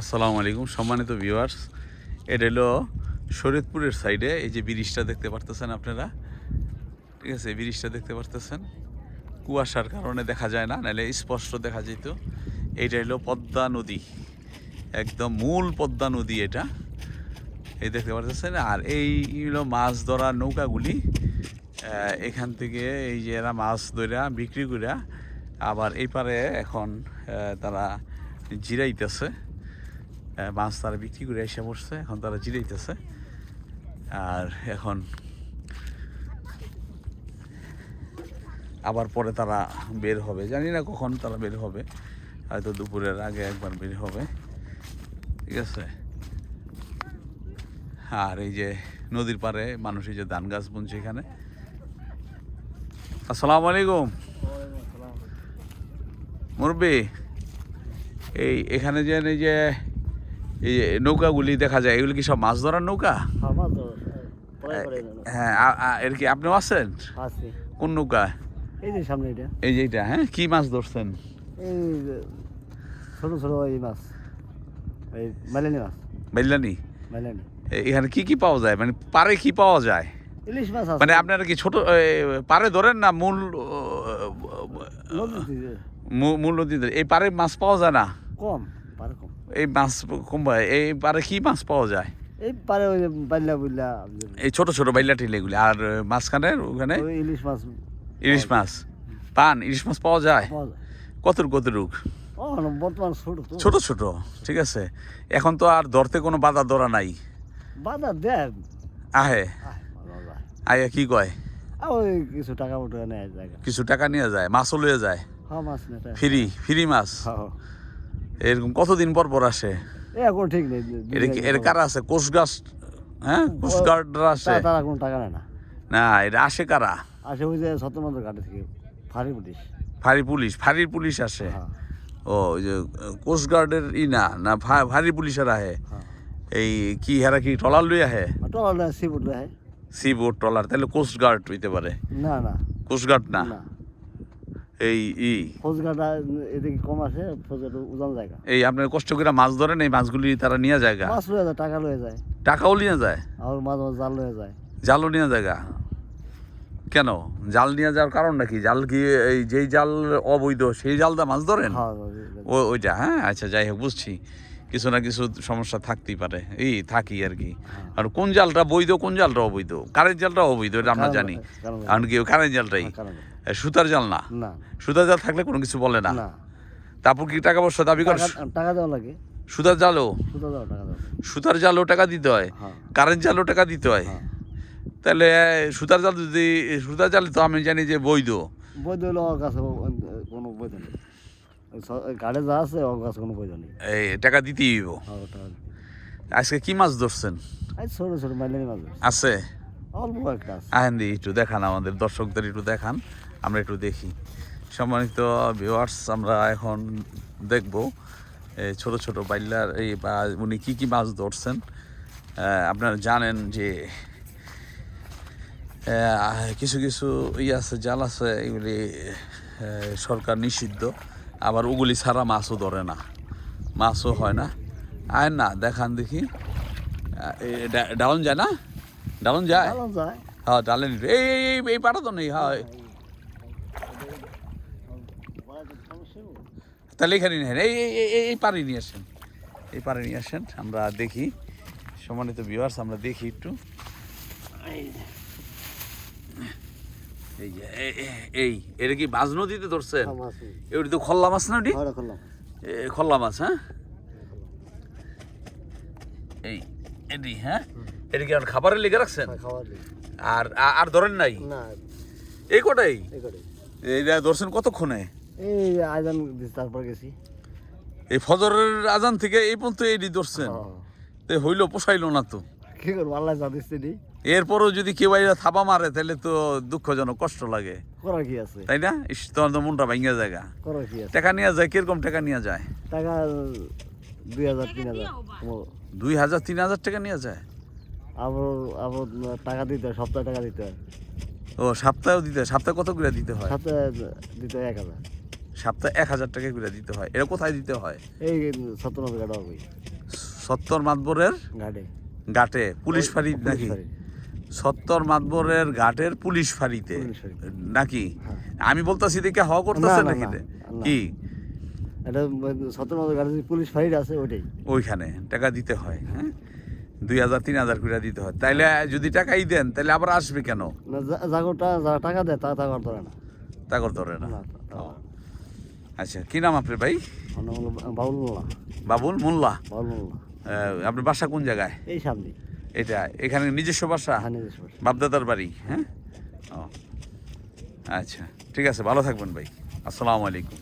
আসসালামু আলাইকুম, সম্মানিত ভিউয়ার্স এটা হলো শরীয়তপুরের সাইডে এই যে ব্রিজটা দেখতে পারতেছেন আপনারা। ঠিক আছে ব্রিজটা দেখতে পারতেছেন। কুয়াশার কারণে দেখা যায় না, নাহলে স্পষ্ট দেখা যেত। এইটা হলো পদ্মা নদী। একদম মূল পদ্মা নদী এটা। এই দেখতে পারতেছেন, আর এই হলো মাছ ধরার নৌকাগুলি। এখান থেকে এই যে এরা মাছ ধরা বিক্রি করে আবার এই পারে এখন তারা জিরাইতেছে। মাছ তারা বিক্রি করে এসে পড়ছে এখন তারা জিরাইতেছে আর এখন আবার পরে তারা বের হবে। জানি না কখন তারা বের হবে, হয়তো দুপুরের আগে একবার বের হবে। ঠিক আছে? আর এই যে নদীর পাড়ে মানুষ এই যে ধান গাছ বুনছে এখানে। আসসালামু আলাইকুম। মুরব্বী, এই এখানে যে, এই যে এই নৌকাগুলি দেখা যায় এগুলি কি সব মাছ ধরার নৌকা? হ্যাঁ আ- এর কি আপনিও আছেন? কোন নৌকা এই যে সামনে এটা। এই যে এটা হ্যাঁ কি মাছ ধরছেন? এই ছোট ছোট এই মাছ। এই মালানি মাছ। মালানি? এ- এখানে কি কি পাওয়া যায়? মানে পারে কি পাওয়া যায়? ইলিশ মাছ মানে আপনারা কি ছোট পারে ধরেন না মূল মূল নদীতে? এই পারে মাছ পাওয়া যায় না? কম। এই মাছ কম এই পারে কি মাছ পাওয়া যায়? এই পারে ওই বাল্লা বুল্লা এই ছোট ছোট বাইলা টিলা এগুলি। আর মাঝখানে ওখানে? ইলিশ মাছ ইলিশ মাছ। পান ইলিশ মাছ পাওয়া যায়? যায়। কতটুক বর্তমান ছোট ছোট ছোট ঠিক আছে। এখন তো আর ধরতে কোনো বাধা ধরা নাই। বাজার দেয় আহে। আয়া কি কয়? কিছু টাকা কিছু টাকা নিয়ে যায় মাছও লয়ে যায়। হ্যাঁ ফ্রি ফ্রি মাছ। হ্যাঁ। এরকম কতদিন পর পর আসে? এখন ঠিক নেই এর কি- এর কারা আছে? কোস্টগার্ড হ্যাঁ? কোস্টগার্ডরা আসে তারা কোনো টাকা নেয় না। না এটা আসে কারা? আসে ওই যে সত্যমন্ত্র ঘাটে থেকে ফাঁড়ি পুলিশ। ফাঁড়ি পুলিশ ফাঁড়ির পুলিশ আসে? হ্যাঁ। ও ওই যে কোস্টগার্ডের ই না না ফাঁড়ি পুলিশের আহে? হ্যাঁ। এই কি হেরা কি ট্রলার লই আহে? না সি ফুট হয় সি বোট ট্রলার তাহলে কোস্টগার্ড হইতে পারে? না না। কোস্টগার্ড না। এই ই। ফৌজঘাটা এদিকে কম আছে ফৌজঘাট উজান জায়গা। এই আপনার কষ্ট করে মাছ ধরেন এই মাছগুলি তারা নিয়ে জায়গা মাছ লয়ে যায় টাকা লয়ে যায়। টাকাও নিয়ে যায়? আর মাঝে জাল লয়ে যায়। জালও নিয়ে জায়গা কেন? জাল নিয়ে যাওয়ার কারণ নাকি? জাল কি এই যেই জাল অবৈধ সেই জাল দা মাছ ধরেন? হ্যাঁ। ও ওইটা হ্যাঁ? আচ্ছা যাই হোক বুঝছি। কিছু না কিছু সমস্যা থাকতেই পারে। এই থাকি আর কি। আর কোন জালটা বৈধ কোন জালটা অবৈধ? কারেন্ট জালটা অবৈধ এটা আমরা জানি। কারণ- কি কারেন্ট জালটাই। হ্যাঁ, সুতার জাল না? সুতার জাল থাকলে কোনো কিছু বলে না। তারপর কি টাকা পয়সা দাবি করে? টাকা- দেওয়া লাগে। সুতার জালও? সুতার জালও টাকা দিতে হয়? হ্যাঁ। কারেন্ট জালও টাকা দিতে হয়? হ্যাঁ। তাহলে সুতার জাল যদি সুতার জাল তো আমি জানি যে বৈধ। বৈধ ওর কাছে কোনো বৈধ নেই। গাড়ি যা আছে ওর কাছে কোনো বৈধ নেই। এই টাকা দিতেই হইব। হ্যাঁ আজকে কি মাছ ধরছেন? ছোটো ছোটো মাইলানি মাছ আছে। অল্প একটা আছে। আহেন্দি একটু দেখান আমাদের দর্শকদের একটু দেখান আমরা একটু দেখি। সম্মানিত ভিউয়ার্স আমরা এখন দেখব এই ছোট ছোট বাইলার এই বা উনি কি কি মাছ ধরছেন। আপনারা জানেন যে কিছু কিছু ই আছে জাল আছে এগুলি সরকার নিষিদ্ধ। আবার ওগুলি ছাড়া মাছও ধরে না। মাছও হয় না। আয় না দেখান দেখি। ডাউন যায় না? ডাউন যায়? হ্যাঁ ডালে এই এই এই তো নেই হ্যাঁ। তাহলে এখানে নিয়ে এই এই পারে নিয়ে আসেন। এই পারে নিয়ে আসেন আমরা দেখি। সম্মানিত ভিউয়ার্স আমরা দেখি একটু। এই যে এই এটা কি বাজ নদীতে ধরছেন? হ্যাঁ। এটি তো খল্লা মাছ না ওটি? এ, খল্লা মাছ হ্যাঁ? এই এটি হ্যাঁ? এটা কি আর খাবারের লেগে রাখছেন? আর আর ধরেন নাই? এই কটাই? এই এইটা ধরছেন কতক্ষণে? এই আয়োজন তারপর গেছি। এই ফজরের আজান থেকে এই পর্যন্ত এইটি ধরছেন? হ্যাঁ। হইল পোষাইলো না তো? কি করব আল্লাহ যা দিচ্ছে নি। এরপরও যদি কেউ আইরা থাবা মারে তাহলে তো দুঃখজনক কষ্ট লাগে। করার কি আছে? তাই না? ইস তোমার তো মনটা ভাঙ্গা জায়গা। করার কি আছে? টাকা নিয়ে যায় কীরকম টাকা নিয়ে যায়? টাকা দুই হাজার তিন হাজার দুই হাজার তিন হাজার টাকা নিয়ে যায়? আবার আবার টাকা দিতে হয় সপ্তাহে টাকা দিতে হয়। ও সপ্তাহেও দিতে হয় সপ্তাহে কত করে দিতে হয়? সপ্তাহে দিতে হয় এক হাজার। সপ্তাহে এক হাজার টাকা করে দিতে হয়। এটা কোথায় দিতে হয়? এই সত্তর সত্তর মাতবরের গাড়ি ঘাটে পুলিশ ফাঁড়ি নাকি? সত্তর মাতবরের ঘাটের পুলিশ ফাঁড়িতে নাকি? হ্যাঁ। আমি বলতেছি দেখে হওয়া করতেছে নাকি। কি? এটা সত্তর গাড়ি পুলিশ ফাইট আছে ওইটাই। ওইখানে টাকা দিতে হয় হ্যাঁ? দুই হাজার তিন হাজার করে দিতে হয়। তাইলে যদি টাকাই দেন তাহলে আবার আসবে কেন? জাগরটা যারা টাকা দেয় তা তা করতে পারে না। তা করতে পারে না। আচ্ছা কি নাম আপনার ভাই? নাম মোল্লা। বাবুল মোল্লা। বাউল মোল্লা। আপনার বাসা কোন জায়গায়? এই সামনে। এটা এখানে নিজস্ব বাসা। বাপদাদার বাড়ি হ্যাঁ? ও আচ্ছা ঠিক আছে ভালো থাকবেন ভাই। আসসালামু আলাইকুম।